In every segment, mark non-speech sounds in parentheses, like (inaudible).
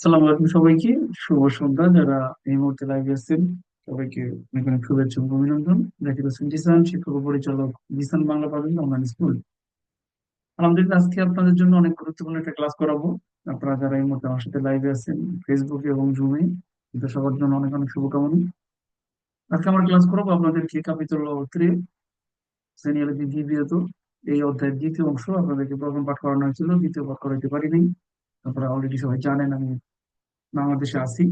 আসসালামু আলাইকুম সবাইকে। শুভ সন্ধ্যা। যারা এই মুহূর্তে লাইভে আছেন, সবাইকে অনেক অনেক শুভেচ্ছা এবং অভিনন্দন। জাকির হোসেন জিসান শিক্ষক পরিচালক জিসান বাংলা পাবেন অনলাইন স্কুল আলহামদুলিল্লাহ, আজকে আপনাদের জন্য অনেক গুরুত্বপূর্ণ একটা ক্লাস করাবো। আপনারা যারা এই মুহূর্তে আমার সাথে লাইভে আছেন ফেসবুকে এবং জুমে কিন্তু সবার জন্য অনেক অনেক শুভকামনা। আজকে আমরা ক্লাস করব আপনাদেরকে কাপিতল থ্রি শ্রেণি দ্বিতীয়ত এই অধ্যায়ের দ্বিতীয় অংশ আপনাদেরকে প্রথম পাঠ করানো হয়েছিল, দ্বিতীয় পাঠ করাইতে পারিনি। আপনারা অলরেডি সবাই জানেন, আমি বাংলাদেশে আছি।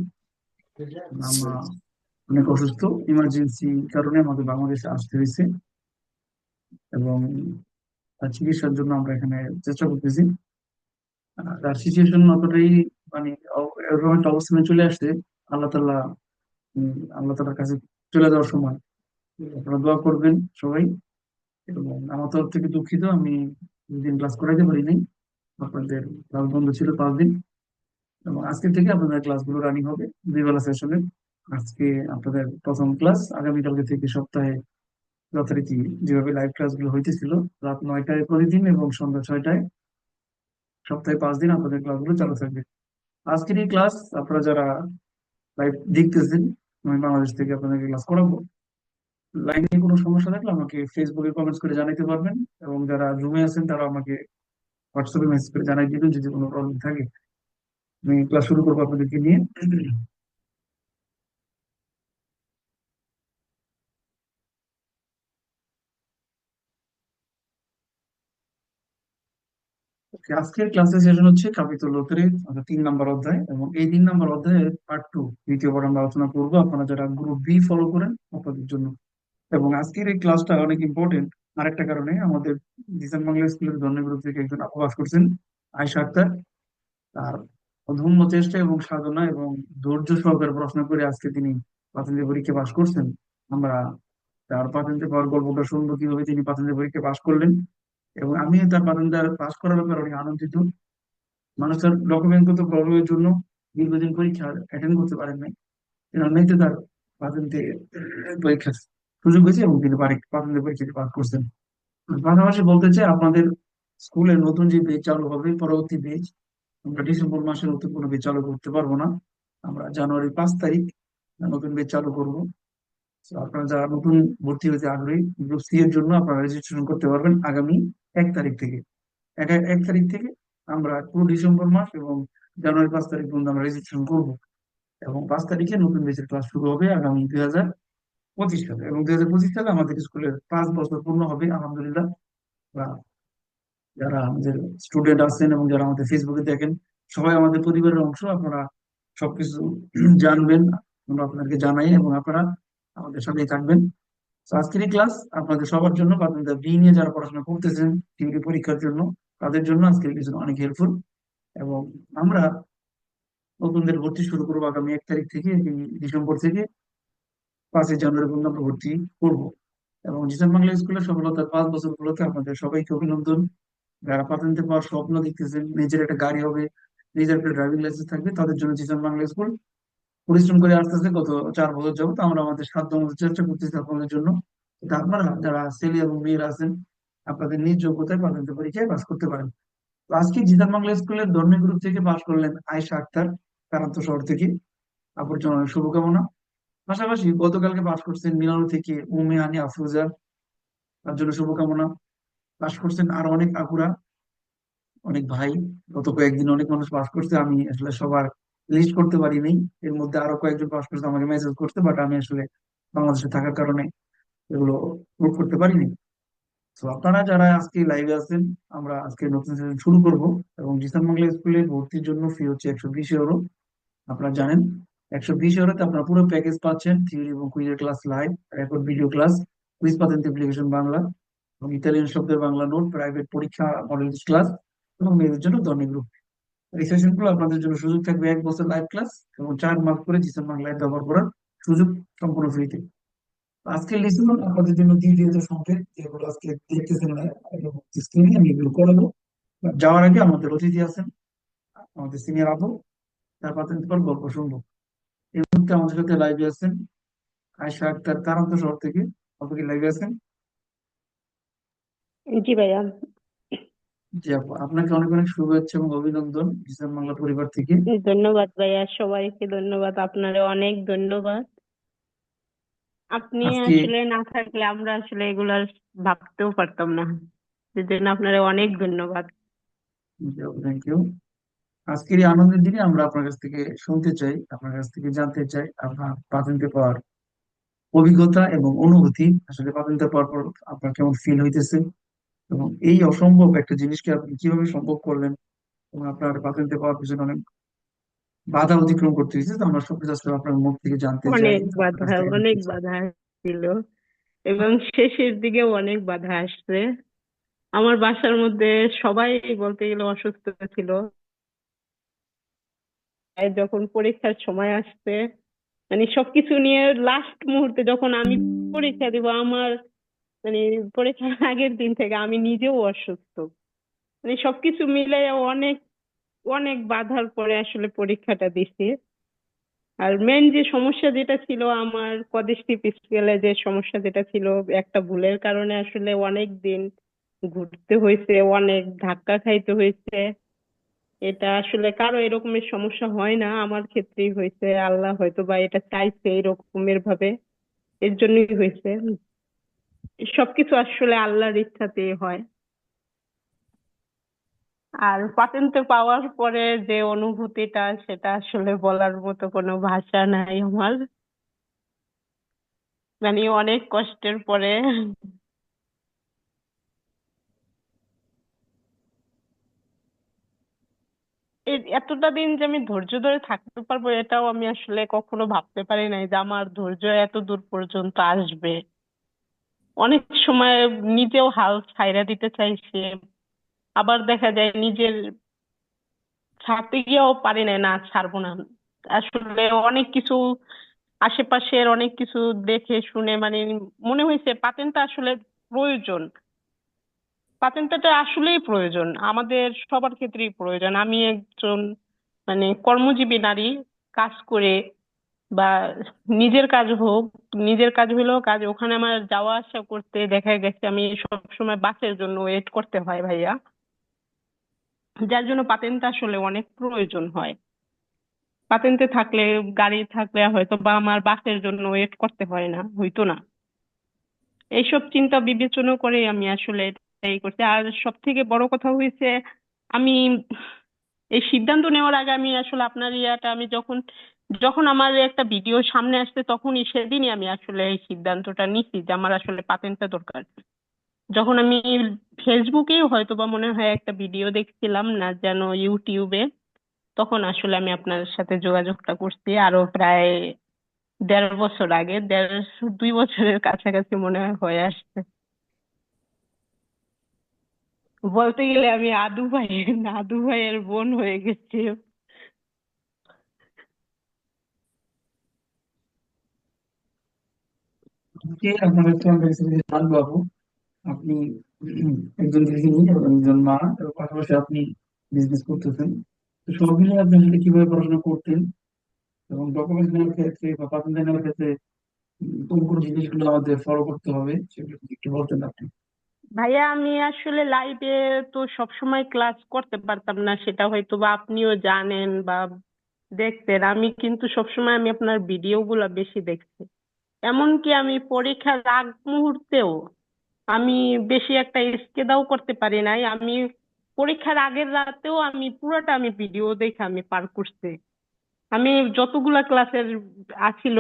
আমরা অনেক অসুস্থ। ইমার্জেন্সি কারণে আমাদের বাংলাদেশে আসতে হয়েছে। এবং তার চিকিৎসার জন্য আমরা এখানে চেষ্টা করতেছি। তার সিচুয়েশন অতটাই মানে এরকম একটা অবস্থানে চলে আসছে আল্লাহ তাল্লাহ আল্লাহ তালার কাছে চলে যাওয়ার সময়। আপনারা দোয়া করবেন সবাই। এবং আমার তরফ থেকে দুঃখিত আমি দুদিন ক্লাস করাইতে পারিনি। আপনাদের ক্লাস বন্ধ ছিল পাঁচ দিন। এবং আজকে থেকে আপনাদের ক্লাসগুলো রানিং হবে। দুই বেলা সেশনে আজকে আপনাদের প্রথম ক্লাস আগামীকালকে থেকে সপ্তাহে যথারীতি যেভাবে লাইভ ক্লাসগুলো হইতেছিল, রাত নয়টায় প্রতিদিন এবং সন্ধ্যা ছয়টায়। সপ্তাহে পাঁচ দিন আপনাদের ক্লাসগুলো চালু থাকবে। আজকের এই ক্লাস আপনারা যারা লাইভ দেখতেছেন, আমি বাংলাদেশ থেকে আপনাদেরকে ক্লাস করাবো। লাইনে কোনো সমস্যা থাকলে আমাকে ফেসবুকে কমেন্টস করে জানাতে পারবেন এবং যারা জুমে আছেন তারা আমাকে হোয়াটসঅ্যাপে মেসেজ করে জানাই দিবেন যদি কোনো প্রবলেম থাকে। আমি ক্লাস শুরু করব আপনাদেরকে নিয়ে। আজকের ক্লাসের সেশন হচ্ছে কাপিতল লোকের তিন নাম্বার অধ্যায় এবং এই তিন নাম্বার অধ্যায়ের পার্ট টু দ্বিতীয় পর আমরা আলোচনা করব। আপনারা যারা গ্রুপ বি ফলো করেন আপনাদের জন্য। এবং আজকের এই ক্লাসটা অনেক ইম্পর্টেন্ট আরেকটা কারণে আমাদের বাংলা স্কুলের ধর্মের গ্রুপ থেকে একজন পাস করছেন আয়শা আক্তার। তার অধম্য চেষ্টা এবং সাধনা এবং ধৈর্য সহকারে পড়াশোনা করে আজকে তিনি প্রাথমিক পরীক্ষা পাশ করছেন। আমরা তার প্রাথমিক পাওয়ার গল্পটা শুনব কীভাবে তিনি প্রাথমিক পরীক্ষা পাশ করলেন এবং আমি তার প্রাথমিক পাশ করার ব্যাপারে অনেক আনন্দিত। মানুষের ডকুমেন্টগত প্রবলেমের জন্য দীর্ঘদিন পরীক্ষা অ্যাটেন্ড করতে পারেন নাই। এমনিতে তার প্রাথমিক পরীক্ষার সুযোগ হয়েছে এবং তিনি পারি- প্রাথমিক পরীক্ষাটি পাশ করছেন। পাশাপাশি বলতে চাই, আপনাদের স্কুলে নতুন যে বেচ চালু হবে, পরবর্তী বেচ আমরা ডিসেম্বর মাসে নতুন কোনো বেচ চালু করতে পারব না। আমরা জানুয়ারি পাঁচ তারিখ নতুন বেচ চালু করব। আপনারা যারা নতুন ভর্তি হতে আগ্রহী গ্রুপ সি এর জন্য আপনারা রেজিস্ট্রেশন করতে পারবেন আগামী এক তারিখ থেকে। এক তারিখ থেকে আমরা পুরো ডিসেম্বর মাস এবং জানুয়ারি পাঁচ তারিখ পর্যন্ত আমরা রেজিস্ট্রেশন করব এবং পাঁচ তারিখে নতুন বেচের ক্লাস শুরু হবে আগামী দুই হাজার পঁচিশ সালে। এবং দুই হাজার পঁচিশ সালে আমাদের স্কুলের পাঁচ বছর পূর্ণ হবে, আলহামদুলিল্লাহ। যারা আমাদের স্টুডেন্ট আছেন এবং যারা আমাদের ফেসবুকে দেখেন, সবাই আমাদের পরিবারের অংশ, আপনারা সবকিছু জানবেন, আমরা আপনাদেরকে জানাই এবং আপনারা আমাদের সাথেই থাকবেন। আজকের ক্লাস আপনাদের সবার জন্য বা আপনাদের বি নিয়ে যারা পড়াশোনা করতেছেন টিউরি পরীক্ষার জন্য, তাদের জন্য আজকের কিছু অনেক হেল্পফুল এবং আমরা নতুনদের ভর্তি শুরু করব আগামী এক তারিখ থেকে ডিসেম্বর থেকে, পাঁচই জানুয়ারি পর্যন্ত আমরা ভর্তি করব। এবং জিসান বাংলা স্কুলের সফলতার পাঁচ বছর গুলোতে আপনাদের সবাইকে অভিনন্দন। যারা প্রাথমিক পাওয়ার স্বপ্ন দেখতেছেন, নিজের একটা গাড়ি হবে, নিজের একটা ড্রাইভিং লাইসেন্স থাকবে, তাদের জন্য জিসান বাংলা স্কুল পরিশ্রম করে আসতেছে গত চার বছর যাবত আমরা আমাদের সাধ্য মতো চেষ্টা করতেছি আপনাদের জন্য। আপনারা, যারা ছেলে এবং মেয়েরা আছেন, আপনাদের নিজ যোগ্যতায় প্রাথমিক পরীক্ষায় পাস করতে পারেন। আজকে জিসান বাংলা স্কুলের ধর্মীয় গ্রুপ থেকে পাশ করলেন আয়েশা আক্তার, কারান্ত শহর থেকে। আপুর জন্য শুভকামনা। পাশাপাশি গতকালকে পাশ করছেন মিলানো থেকে উমে হানি আফরোজা। তার জন্য শুভকামনা। পাশ করছেন আরও অনেক আপুরা, অনেক ভাই। গত কয়েকদিন অনেক মানুষ পাশ করছে, আমি আসলে সবার লিস্ট করতে পারিনি। এর মধ্যে আরও কয়েকজন পাশ করছে, আমাকে মেসেজ করতে বাট আমি আসলে বাংলাদেশে থাকার কারণে এগুলো নোট করতে পারিনি। তো আপনারা যারা আজকে লাইভে আছেন, আমরা আজকে নতুন সেশন শুরু করব এবং জিসান বাংলা স্কুলে ভর্তির জন্য ফি হচ্ছে একশো বিশ ইউরো আপনারা জানেন, একশো বিশ ইউরোতে আপনারা পুরো প্যাকেজ পাচ্ছেন থিওরি এবং কুইজের class live record video class quiz পাতেন application Bangla. এবং ইতালিয়ান শব্দের বাংলা নোট প্রাইভেট পরীক্ষা মডেল ক্লাস এবং মেয়েদের জন্য ধনী গ্রুপ এই সেশনগুলো আপনাদের জন্য সুযোগ থাকবে এক বছর লাইভ ক্লাস এবং চার মাস করে জিসান বাংলা app ব্যবহার করার সুযোগ সম্পূর্ণ ফ্রিতে আজকে লিসন আপনাদের জন্য দিয়ে দিয়েছে সংকেত যেগুলো আজকে দেখতেছেন না স্ক্রিনে আমি এগুলো করাবো। যাওয়ার আগে আমাদের অতিথি আছেন, আমাদের সিনিয়র আপু তার পর গল্প শুনব। এই মুহূর্তে আমাদের সাথে লাইভে আছেন আয়শা আক্তার কারান্ত শহর থেকে। আপনি কি লাইভে আছেন? জি ভাইয়া। জি আপু আপনাকে অনেক অনেক শুভেচ্ছা এবং অভিনন্দন ইসলাম বাংলা পরিবার থেকে। ধন্যবাদ ভাইয়া সবাইকে ধন্যবাদ আপনারে অনেক ধন্যবাদ। আপনি আজকে আসলে না থাকলে আমরা আসলে এগুলা ভাবতেও পারতাম না সেজন্য আপনারে অনেক ধন্যবাদ। থ্যাংক ইউ আজকের এই আনন্দের দিনে আমরা আপনার কাছ থেকে শুনতে চাই আপনার কাছ থেকে জানতে চাই আপনার প্রাথমিক পাওয়ার অভিজ্ঞতা এবং অনুভূতি আসলে প্রাথমিক পাওয়ার পর আপনার কেমন ফিল হইতেছে এবং এই অসম্ভব একটা জিনিসকে আপনি কীভাবে সম্ভব করলেন এবং আপনার প্রাথমিক পাওয়ার পিছনে অনেক বাধা অতিক্রম করতে হয়েছে তো আমরা সবকিছু আসলে আপনার মুখ থেকে জানতে চাই। অনেক আপনার বাধা থেকে অনেক বাধা ছিল এবং শেষের দিকেও অনেক বাধা আসছে। আমার বাসার মধ্যে সবাই বলতে গেলে অসুস্থ ছিল। তাই যখন পরীক্ষার সময় আসছে মানে সবকিছু নিয়ে লাস্ট মুহূর্তে যখন আমি পরীক্ষা দিব আমার মানে পরীক্ষার (laughs) আগের দিন থেকে আমি নিজেও অসুস্থ। মানে সবকিছু মিলে অনেক অনেক বাধার পরে আসলে পরীক্ষাটা দিছি। আর মেন যে সমস্যা যেটা ছিল আমার কদেশটিভ স্কেলে যে সমস্যা যেটা ছিল একটা ভুলের কারণে আসলে অনেক দিন ঘুরতে হয়েছে, অনেক ধাক্কা খাইতে হয়েছে। এটা আসলে কারও এরকমের সমস্যা হয় না, আমার ক্ষেত্রেই হয়েছে। আল্লাহ হয়তো বা এটা চাইছে এরকমের ভাবে, এর জন্যই হয়েছে। সবকিছু আসলে আল্লাহর ইচ্ছাতে হয়। আর পাতেন্তে পাওয়ার পরে যে অনুভূতিটা, সেটা আসলে বলার মতো কোনো ভাষা নাই আমার। মানে অনেক কষ্টের পরে। এতটা দিন যে আমি ধৈর্য ধরে থাকতে পারব, এটাও আমি আসলে কখনো ভাবতে পারি নাই যে আমার ধৈর্য এত দূর পর্যন্ত আসবে। অনেক সময় নিজেও হাল ছাইড়া দিতে চাইছে আবার দেখা যায় নিজের ছাড়তে গিয়েও পারি না না ছাড়বো না। আসলে অনেক কিছু আশেপাশের অনেক কিছু দেখে শুনে মানে মনে হয়েছে পাতেনটা আসলে প্রয়োজন। পাতেনটা আসলেই প্রয়োজন, আমাদের সবার ক্ষেত্রেই প্রয়োজন। আমি একজন মানে কর্মজীবী নারী, কাজ করে বা নিজের কাজ হোক, নিজের কাজ হলেও কাজ। ওখানে আমার যাওয়া আসা করতে দেখা গেছে আমি সব সময় বাসের জন্য ওয়েট করতে হয় ভাইয়া। যার জন্য পাতেনটা আসলে অনেক প্রয়োজন হয়। পাতেনতে থাকলে, গাড়ি থাকলে হয়তো বা আমার বাসের জন্য ওয়েট করতে হয় না, হইতো না। এইসব চিন্তা বিবেচনা করে আমি আসলে এটাই করছি। আর সব থেকে বড় কথা হয়েছে আমি এই সিদ্ধান্ত নেওয়ার আগে আমি আসলে আপনার ইয়াটা আমি যখন যখন আমার একটা ভিডিও সামনে আসছে, তখনই সেদিনই আমি আসলে এই সিদ্ধান্তটা নিছি যে আমার আসলে পাতেন্টটা দরকার। যখন আমি ফেসবুকেই হয়তো বা মনে হয় একটা ভিডিও দেখছিলাম না যেন ইউটিউবে, তখন আসলে আমি আপনার সাথে যোগাযোগটা করছি। আরও প্রায় দেড় বছর আগে, দেড়, দুই বছরের কাছাকাছি মনে হয় হয়ে আসছে। বলতে গেলে আমি আদু ভাই আদু ভাইয়ের বোন হয়ে গেছি। আপনি একজন গৃহিণী এবং একজন মা এবং পাশাপাশি আপনি বিজনেস করতেছেন। তো সব আপনি কীভাবে পড়াশোনা করতেন এবং ডকুমেন্ট নেওয়ার ক্ষেত্রে বা পাঠান ক্ষেত্রে কোন কোন জিনিসগুলো আমাদের ফলো করতে হবে সেগুলো একটু বলতেন আপনি। ভাইয়া, আমি আসলে লাইভে তো সবসময় ক্লাস করতে পারতাম না, সেটা হয়তো বা আপনিও জানেন বা দেখতেন। আমি কিন্তু সবসময় আমি আপনার ভিডিও গুলা বেশি দেখছি। এমনকি আমি পরীক্ষার আগ মুহূর্তেও আমি বেশি একটা স্কেদাও করতে পারি নাই। আমি পরীক্ষার আগের রাতেও আমি পুরোটা আমি ভিডিও দেখে আমি পার করছি। আমি যতগুলা ক্লাসের আছিল,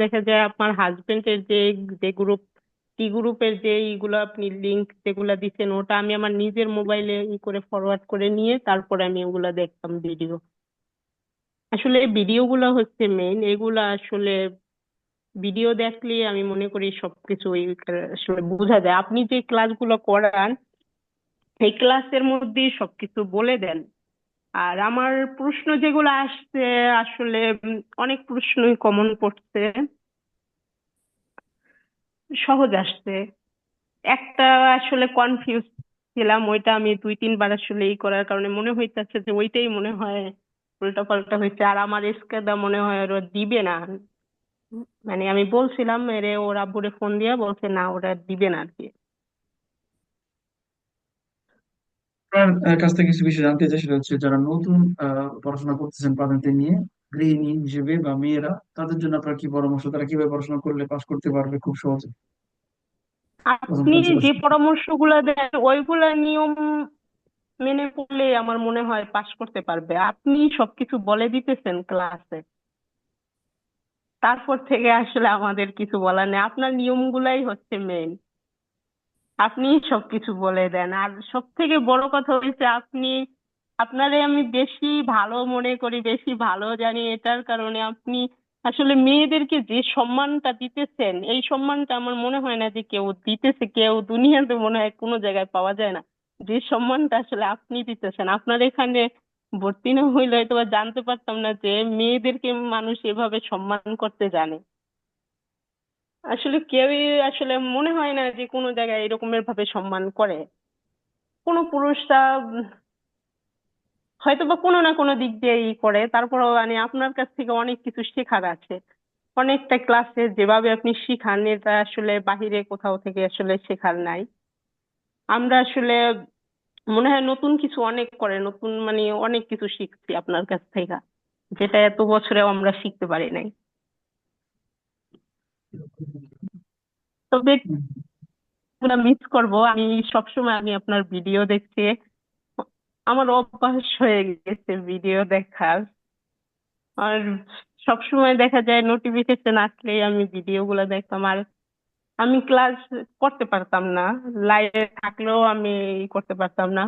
দেখা যায় আপনার হাজবেন্ডের যে যে গ্রুপ টি গ্রুপের যে এইগুলো আপনি লিংক যেগুলা দিচ্ছেন ওটা আমি আমার নিজের মোবাইলে ই করে ফরওয়ার্ড করে নিয়ে তারপরে আমি ওগুলা দেখতাম ভিডিও আসলে ভিডিও গুলা হচ্ছে মেইন এগুলা আসলে ভিডিও দেখলে আমি মনে করি সবকিছু ওই আসলে বোঝা যায়। আপনি যে ক্লাসগুলো করান এই ক্লাসের মধ্যেই সবকিছু বলে দেন। আর আমার প্রশ্ন যেগুলো আসছে, আসলে অনেক প্রশ্নই কমন পড়ছে। সহজ আসছে। একটা আসলে কনফিউজ ছিলাম, ওইটা আমি দুই, তিনবার আসলে এই করার কারণে মনে হইতেছে যে ওইটাই মনে হয় উল্টা পাল্টা হয়েছে আর আমার এসকেদা মনে হয় ওরা দিবে না। মানে আমি বলছিলাম এরে ওর আব্বুরে ফোন দিয়ে বলছে না ওরা দিবে না আর কি আপনার কাছ থেকে কিছু বিষয় জানতে চাই সেটা হচ্ছে যারা নতুন পড়াশোনা করতেছেন পাবেন নিয়ে গৃহিণী হিসেবে বা মেয়েরা তাদের জন্য আপনার কি পরামর্শ তারা কীভাবে পড়াশোনা করলে পাশ করতে পারবে খুব সহজে? আপনি যে পর্যায়ে পরামর্শগুলো দেন ওইগুলা নিয়ম মেনে পড়লে আমার মনে হয় পাশ করতে পারবে। আপনি সবকিছু বলে দিতেছেন ক্লাসে তারপর থেকে আসলে আমাদের কিছু বলার নেই। আপনার নিয়মগুলাই হচ্ছে মেইন আপনি সবকিছু বলে দেন। আর সব থেকে বড় কথা হয়েছে আপনি, আপনারে আমি বেশি ভালো মনে করি, বেশি ভালো জানি। এটার কারণে আপনি আসলে মেয়েদেরকে যে সম্মানটা দিতেছেন, এই সম্মানটা আমার মনে হয় না যে কেউ দিতেছে। কেউ দুনিয়াতে মনে হয় কোনো জায়গায় পাওয়া যায় না। যে সম্মানটা আসলে আপনি দিতেছেন, আপনার এখানে ভর্তি না হইলে হয়তো বা জানতে পারতাম না যে মেয়েদেরকে মানুষ এভাবে সম্মান করতে জানে। আসলে কেউই আসলে মনে হয় না যে কোনো জায়গায় এরকমের ভাবে সম্মান করে। কোনো পুরুষরা হয়তো বা কোনো না কোনো দিক দিয়ে ই করে। তারপরেও মানে আপনার কাছ থেকে অনেক কিছু শেখার আছে। অনেকটা ক্লাসে যেভাবে আপনি শিখান, এটা আসলে বাহিরে কোথাও থেকে আসলে শেখার নাই। আমরা আসলে মনে হয় নতুন কিছু অনেক করে, নতুন মানে অনেক কিছু শিখছি আপনার কাছ থেকে, যেটা এত বছরেও আমরা শিখতে পারি নাই। তবে মিস করব, আমি সবসময় আমি আপনার ভিডিও দেখছি আমার অভ্যাস হয়ে গেছে ভিডিও দেখার। আর সবসময় দেখা যায় নোটিফিকেশন আসলেই আমি ভিডিও গুলো দেখতাম, আর আমি ক্লাস করতে পারতাম না লাইভে থাকলেও আমি করতে পারতাম না।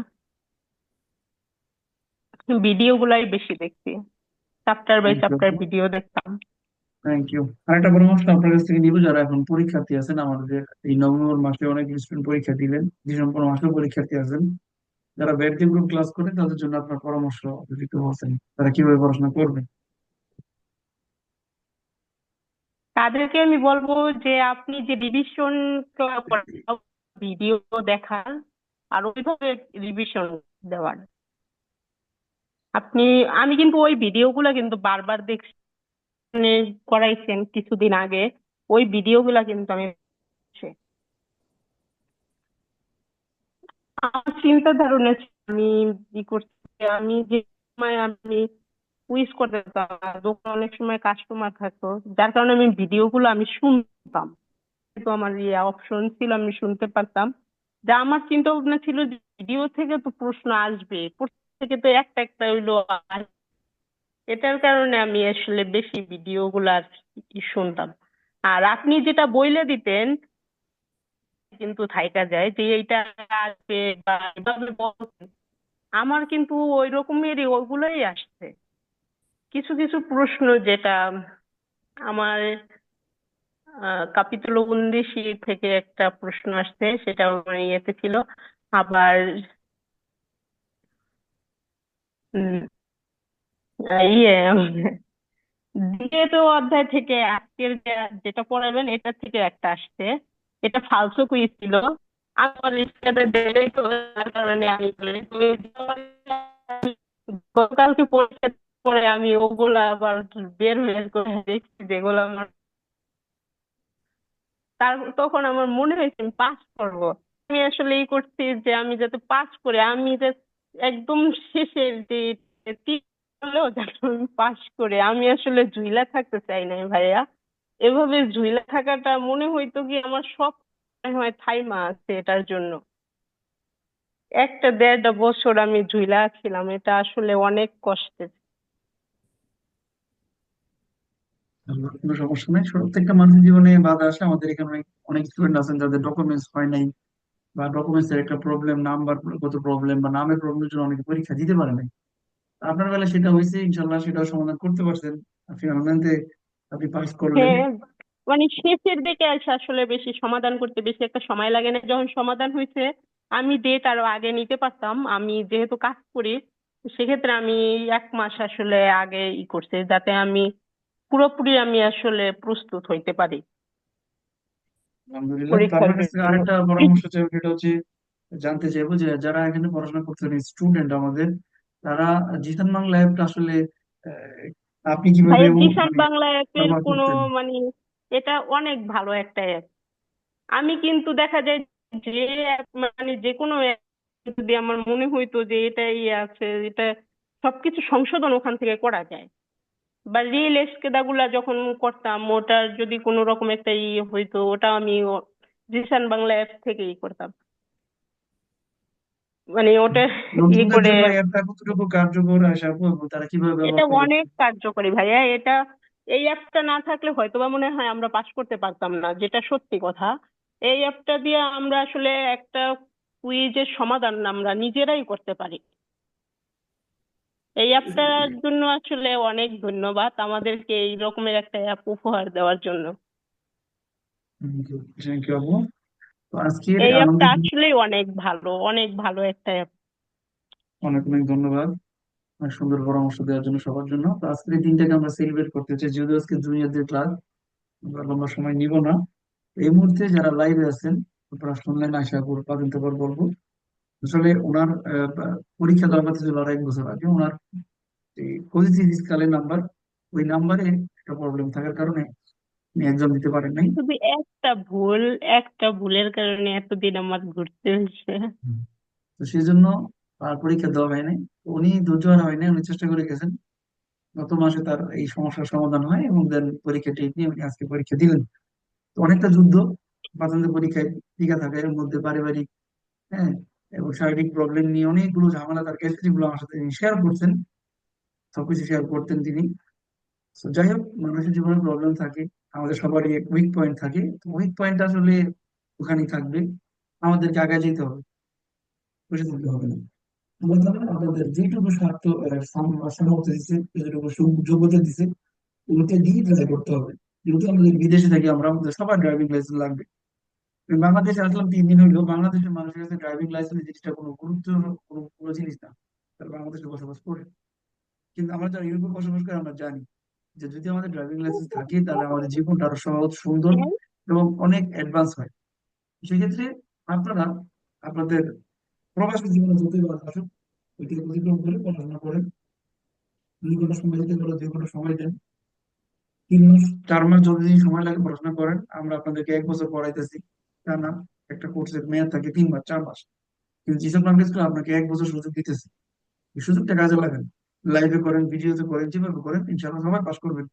ভিডিও গুলাই বেশি দেখছি। চ্যাপ্টার বাই চ্যাপ্টার ভিডিও দেখতাম। থ্যাংক ইউ আরেকটা পরামর্শ আপনার কাছ থেকে নিব যারা এখন পরীক্ষার্থী আছেন আমাদের এই নভেম্বর মাসে অনেক স্টুডেন্ট পরীক্ষা দিলেন ডিসেম্বর মাসেও পরীক্ষার্থী আছেন। যারা ব্যক্তি গ্রুপ ক্লাস করে তাদের জন্য আপনার পরামর্শ যদি বলতেন তারা কীভাবে পড়াশোনা করবে। তাদেরকে আমি বলব যে আপনি যে রিভিশন ভিডিও দেখার আর ওইভাবে রিভিশন দেওয়ার আপনি, আমি কিন্তু ওই ভিডিওগুলো কিন্তু বারবার দেখছি মানে করাইছেন কিছুদিন আগে, ওই ভিডিওগুলো কিন্তু আমি। আমার চিন্তা ধারণা আমি ই করছি, আমি যে সময় আমি কুইজ করতে দোকানে অনেক সময় কাস্টমার থাকতো, যার কারণে আমি ভিডিওগুলো আমি শুনতাম। আমার ইয়ে অপশন ছিল, আমি শুনতে পারতাম। যা আমার চিন্তা ভাবনা ছিল ভিডিও থেকে তো প্রশ্ন আসবে থেকে তো একটা একটা হইল এটার কারণে আমি আসলে বেশি আর কি শুনতাম। আর আপনি যেটা বইলে দিতেন, কিন্তু থাইকা যায় যে এইটা আসবে বা এভাবে বলতেন, আমার কিন্তু ওই রকমেরই ওইগুলোই আসছে কিছু কিছু প্রশ্ন যেটা আমার কাপিতলবন্দিশি থেকে একটা প্রশ্ন আসছে সেটা আমার ইয়েতে ছিল। আবার ইয়ে দ্বিতীয় অধ্যায় থেকে আজকের যেটা পড়াবেন, এটা থেকে একটা আসছে। এটা ফালসো ছিল। আমার কারণে আমি গতকালকে পরীক্ষা পরে আমি ওগুলা আবার বের বের করে দেখছি, যেগুলো আমার তার তখন আমার মনে হয়েছে আমি পাস করব। আমি আসলে এই করছি যে আমি যাতে পাস করে, আমি যে একদম শেষের যে হলেও যাতে আমি পাস করে, আমি আসলে ঝুইলা থাকতে চাই নাই ভাইয়া। এভাবে ঝুইলা থাকাটা মনে হইতো কি আমার সব হয় থাইমা আছে এটার জন্য। একটা দেড়টা বছর আমি ঝুইলা ছিলাম, এটা আসলে অনেক কষ্টের কোনো সমস্যা নেই। প্রত্যেকটা মানুষের জীবনে বাধা আসে। আমাদের এখানে অনেক অনেক স্টুডেন্ট আছেন যাদের ডকুমেন্টস হয় নাই বা ডকুমেন্টস এর একটা প্রবলেম নাম্বার গত প্রবলেম বা নামের প্রবলেমের জন্য অনেকে পরীক্ষা দিতে পারে নাই। আপনার বেলা সেটা হয়েছে, ইনশাল্লাহ সেটাও সমাধান করতে পারছেন। আপনি পাস করলেন। হ্যাঁ মানে শেষের দিকে এসে আসলে বেশি সমাধান করতে বেশি একটা সময় লাগে না। যখন সমাধান হয়েছে, আমি ডেট আরও আগে নিতে পারতাম। আমি যেহেতু কাজ করি, সেক্ষেত্রে আমি এক মাস আসলে আগে ই করছি, যাতে আমি পুরোপুরি আমি আসলে প্রস্তুত হইতে পারি। আরেকটা পরামর্শ সেটা হচ্ছে জানতে চাইব যে যারা এখানে পড়াশোনা করতেছেন স্টুডেন্ট আমাদের তারা জিসান বাংলা অ্যাপটা আসলে আপনি কীভাবে জিসান বাংলা অ্যাপের কোনো মানে এটা অনেক ভালো একটা অ্যাপ আমি কিন্তু দেখা যায় যে মানে যে কোনো যদি আমার মনে হইতো যে এটাই আছে এটা সবকিছু সংশোধন ওখান থেকে করা যায়। বা রিয়েল এস্টেটগুলা যখন করতাম ওটার যদি কোনো রকম একটা ই হইতো ওটা আমি জিসান বাংলা অ্যাপ থেকেই করতাম। মানে ওটা ই করে কতটুকু কার্যকর আশা আপু তারা কীভাবে এটা অনেক কার্যকরী ভাইয়া। এটা এই অ্যাপটা না থাকলে হয়তোবা মনে হয় আমরা পাস করতে পারতাম না যেটা সত্যি কথা। এই অ্যাপটা দিয়ে আমরা আসলে একটা কুইজের সমাধান আমরা নিজেরাই করতে পারি। এই অ্যাপটার জন্য আসলে অনেক ধন্যবাদ আমাদেরকে এই রকমের একটা অ্যাপ উপহার দেওয়ার জন্য। এই অ্যাপটা আসলেই অনেক ভালো অনেক ভালো একটা অ্যাপ। অনেক অনেক ধন্যবাদ। সুন্দর পরামর্শ দেওয়ার জন্য সবার জন্য। তো আজকের এই দিনটাকে আমরা সেলিব্রেট করতে চাই যদিও আজকে জুনিয়রদের ক্লাস আমরা লম্বা সময় নিব না। এই মুহূর্তে যারা লাইভে আছেন আপনারা শুনলেন আশা করি পাবেন বলব। আসলে ওনার পরীক্ষা দেওয়ার কথা ছিল এক বছর আগে ওনার পজিটিভ নাম্বার ওই নাম্বারে একটা প্রবলেম থাকার কারণে উনি এক্সাম দিতে পারেন নাই। শুধু একটা ভুল একটা ভুলের কারণে এতদিন আমার ঘুরতে হয়েছে। তো সেই জন্য আর পরীক্ষা দেওয়া হয় নাই। উনি ধৈর্য হারা হয় নাই উনি চেষ্টা করে গেছেন। গত মাসে তার এই সমস্যার সমাধান হয় এবং দেন পরীক্ষা টেক নিয়ে উনি আজকে পরীক্ষা দিলেন। তো অনেকটা যুদ্ধ প্রাথমিক পরীক্ষায় টিকা থাকে এর মধ্যে পারিবারিক হ্যাঁ এবং শারীরিক প্রবলেম নিয়ে অনেকগুলো ঝামেলা তার কাছে যেগুলো আমার সাথে শেয়ার করছেন। সবকিছু শেয়ার করতেন তিনি। তো যাই হোক, মানুষের জীবনে প্রবলেম থাকে, আমাদের সবারই উইক পয়েন্ট থাকে। তো উইক পয়েন্ট আসলে ওখানেই থাকবে। আমাদেরকে আগে যেতে হবে। বসে থাকতে হবে না। আপনাদের যেটুকু স্বার্থ সামর্থ্য দিচ্ছে যেটুকু যোগ্যতা দিচ্ছে ওটা দিয়ে ট্রাই করতে হবে। যেহেতু আমাদের বিদেশে থাকি আমরা আমাদের সবার ড্রাইভিং লাইসেন্স লাগবে। বাংলাদেশে আসলাম তিন দিন হইল, বাংলাদেশের মানুষের কাছে ড্রাইভিং লাইসেন্স জিনিসটা কোনো গুরুত্ব কোনো জিনিস না। তারা বাংলাদেশে বসবাস করে। কিন্তু আমরা যারা ইউরোপে বসবাস করে, আমরা জানি যে যদি আমাদের ড্রাইভিং লাইসেন্স থাকে, তাহলে আমাদের জীবনটা আরও সহজ, সুন্দর এবং অনেক অ্যাডভান্স হয়। সেক্ষেত্রে আপনারা, আপনাদের প্রবাসী জীবনে যতই বাধা আসুক, ওইটাকে অতিক্রম করে পড়াশোনা করেন। দুই ঘণ্টা সময় দিতে পারো দুই ঘণ্টা সময় দেন। তিন মাস, চার মাস যতদিন সময় লাগে পড়াশোনা করেন। আমরা আপনাদেরকে এক বছর পড়াইতেছি। তা না একটা কোর্সের মেয়াদ থাকে তিন মাস চার মাস। কিন্তু পাবলিক স্কুল আপনাকে এক বছর সুযোগ দিতেছে। এই সুযোগটা কাজে লাগান। লাইভে করেন ভিডিওতে করেন যেভাবে করেন ইনশাআল্লাহ সবাই পাস করবেন।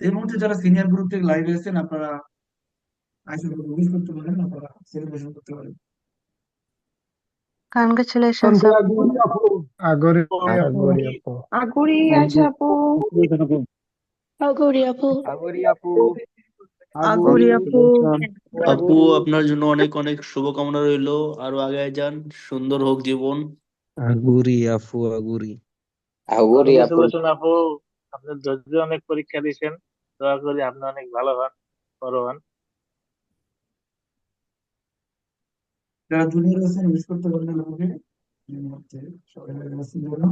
এই মুহূর্তে যারা সিনিয়র গ্রুপ থেকে লাইভে আছেন আপনারা আইসি করতে পারেন আপনারা সেলিব্রেশন করতে পারেন। Congratulations, Appu. Agori, Aguri, agori po. Aguri, Ajapu. Aguri, Aguri, Appu. আপু আপনার জন্য অনেক অনেক শুভকামনা রইল। আরও আগায় যান সুন্দর হোক জীবন। আগুরি আফু আগুরি আগুরি আপু আপু। আপনার ধৈর্য অনেক পরীক্ষা দিয়েছেন। দোয়া করি আপনি অনেক ভালো হন বড় হন। করতে আমাকে। সবাই জন্য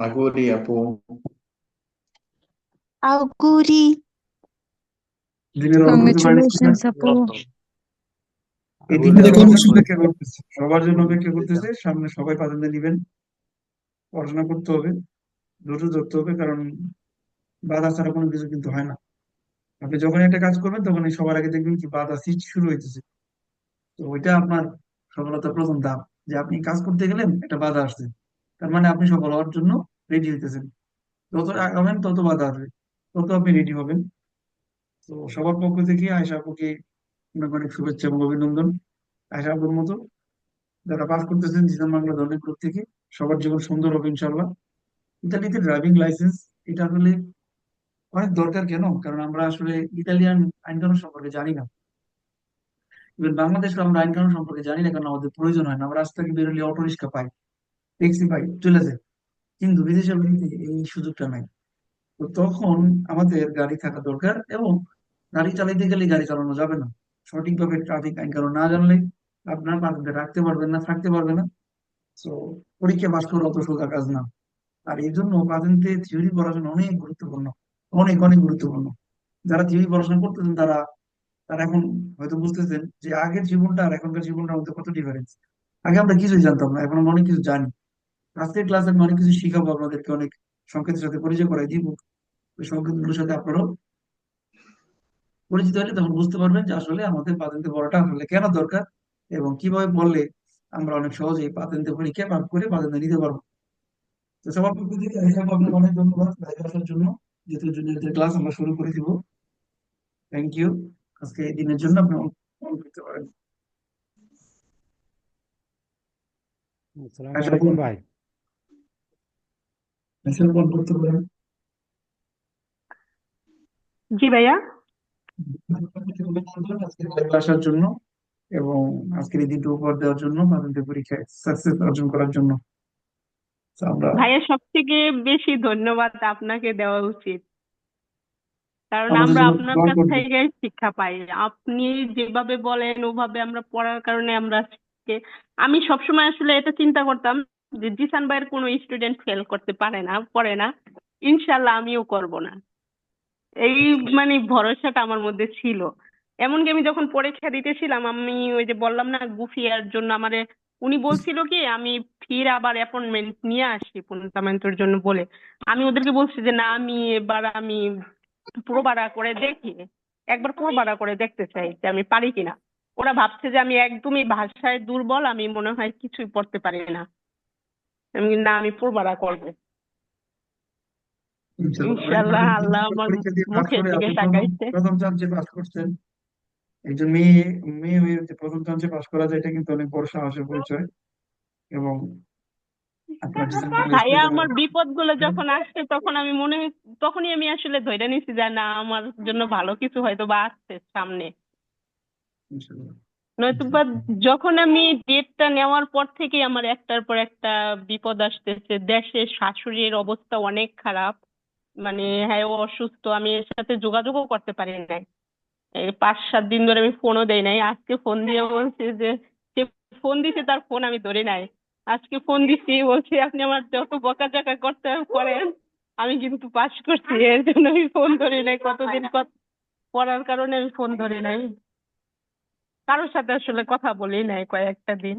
Aguri, আপু Auguri. Congratulations, আপু। অপেক্ষা করতেছে। সবার জন্য অপেক্ষা করতেছে। সামনে সবাই প্রাধান্য দিবেন পড়াশোনা করতে হবে। ধৈর্য ধরতে হবে কারণ বাধা ছাড়া কোনো কিছু কিন্তু হয় না। আপনি যখন একটা কাজ করবেন তখন সবার আগে দেখবেন কি বাধা সৃষ্টি শুরু হইতেছে। তো ওইটা আপনার সফলতার প্রথম ধাপ। যে আপনি কাজ করতে গেলেন একটা বাধা আসছে। তার মানে আপনি সফল হওয়ার জন্য রেডি হইতেছেন। যত আগাবেন তত বাধা আসবে। তত আপনি রেডি হবেন। তো সবার পক্ষ থেকে আয়শা আপুকে অনেক শুভেচ্ছা এবং অভিনন্দন আয়শা আপুর মতো। যারা পাস করতেছেন জিজান বাংলা ধর্মের গ্রুপ থেকে, সবার জীবন সুন্দর হবে ইনশাল্লাহ ইতালিতে ড্রাইভিং লাইসেন্স এটা আসলে অনেক দরকার কেন? কারণ আমরা আসলে ইতালিয়ান আইন কানুন সম্পর্কে জানি না। ইভেন বাংলাদেশে আমরা আইন কানুন সম্পর্কে জানি না, কারণ আমাদের প্রয়োজন হয় না। আমরা রাস্তা থেকে বেরোলে অটো রিক্সা পাই ট্যাক্সি পাই, চলে যায়। কিন্তু বিদেশের এই সুযোগটা নাই। তো তখন আমাদের গাড়ি থাকা দরকার এবং গাড়ি চালাইতে গেলে গাড়ি চালানো যাবে না। সঠিকভাবে ট্রাফিক আইন কানুন না জানলে আপনার পারমিটে রাখতে পারবেন না, থাকতে পারবে না। তো পরীক্ষা পাস করা অত সোজা কাজ না। আর এই জন্য পাতেন্টে থিওরি পড়াশোনা অনেক গুরুত্বপূর্ণ, অনেক অনেক গুরুত্বপূর্ণ। যারা থিওরি পড়াশোনা করতেছেন তারা তারা এখন হয়তো বুঝতেছেন যে আগের জীবনটা আর এখনকার জীবনটার মধ্যে কত ডিফারেন্স আগে আমরা কিছুই জানতাম না, এখন আমরা অনেক কিছু জানি। আজকের ক্লাসে আমি অনেক কিছু শিখাবো, আপনাদেরকে অনেক সংকেতের সাথে পরিচয় করাই দিব। ওই সংকেতগুলোর সাথে আপনারাও পরিচিত হলে তখন বুঝতে পারবেন যে আসলে আমাদের পাতেন্তে পড়াটা আসলে কেন দরকার এবং কীভাবে পড়লে আমরা অনেক সহজেই পাতেন্তে পরীক্ষা পার করে পাতেন্তে নিতে পারব। তো সবার পক্ষ থেকে আপনাকে অনেক ধন্যবাদ লাইভে আসার জন্য। যেহেতু জুনিয়রদের ক্লাস আমরা শুরু করে দিব। থ্যাংক ইউ আজকে এই দিনের জন্য আপনি করতে পারেন। আসসালামু আলাইকুম ভাই। আইসাফ করতে পারেন। জি ভাইয়া? আসার জন্য এবং আজকের এই দিনটা উপহার দেওয়ার জন্য পাতেন্তে পরীক্ষায় সাকসেস অর্জন করার জন্য। আমরা ভাইয়া সব থেকে বেশি ধন্যবাদ আপনাকে দেওয়া উচিত। কারণ আমরা আপনার কাছ থেকে শিক্ষা পাই। আপনি যেভাবে বলেন ওভাবে আমরা পড়ার কারণে আমরা আমি সবসময় আসলে এটা চিন্তা করতাম যে জিসান ভাইয়ের কোনো স্টুডেন্ট ফেল করতে পারে না পড়ে না। ইনশাল্লাহ আমিও করব না। এই মানে ভরসাটা আমার মধ্যে ছিল। এমনকি আমি যখন পরীক্ষা দিতেছিলাম, আমি ওই যে বললাম না, গুফিয়ার জন্য আমারে, উনি বলছিল কি, আমি ফির আবার অ্যাপয়েন্টমেন্ট নিয়ে আসি পুনর্তামেন্টের জন্য বলে। আমি ওদেরকে বলছি যে, না, আমি এবার আমি প্রবারা করে দেখি, একবার প্রবারা করে দেখতে চাই যে আমি পারি কিনা। ওরা ভাবছে যে আমি একদমই ভাষায় দুর্বল, আমি মনে হয় কিছুই পড়তে পারি না। আমি না, আমি প্রবারা করব। আল্লাহ আমার মুখের দিকে তাকাইছে। প্রথম চান্সে পাস করছেন একজন মেয়ে মেয়ে হয়ে প্রথম চান্সে পাস করা যায় এটা কিন্তু অনেক বড় সাহসের পরিচয়। এবং ভাইয়া আমার বিপদগুলো যখন আসছে তখন আমি মনে তখনই আমি আসলে ধরে নিছি যে না আমার জন্য ভালো কিছু হয়তো বা আসছে সামনে। ইনশাআল্লাহ। নয়তোবা যখন আমি ডেটটা নেওয়ার পর থেকেই আমার একটার পর একটা বিপদ আসতেছে। দেশে শাশুড়ির অবস্থা অনেক খারাপ। মানে হ্যাঁ ও অসুস্থ আমি এর সাথে যোগাযোগও করতে পারি নাই। এই পাঁচ সাত দিন ধরে আমি ফোনও দেই নাই। আজকে ফোন দিয়ে বলছে যে সে ফোন দিছে তার ফোন আমি ধরি নাই। আজকে ফোন দিচ্ছি বলছে আপনি আমার যত বকা বকাঝকা করতে করেন আমি কিন্তু পাস করছি। এর জন্য আমি ফোন ধরি নাই। কতদিন পর পড়ার কারণে আমি ফোন ধরি নাই। কারোর সাথে আসলে কথা বলি নাই কয়েকটা দিন।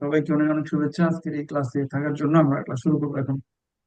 সবাইকে অনেক অনেক শুভেচ্ছা। আজকের এই ক্লাসে থাকার জন্য আমরা ক্লাস শুরু করব এখন।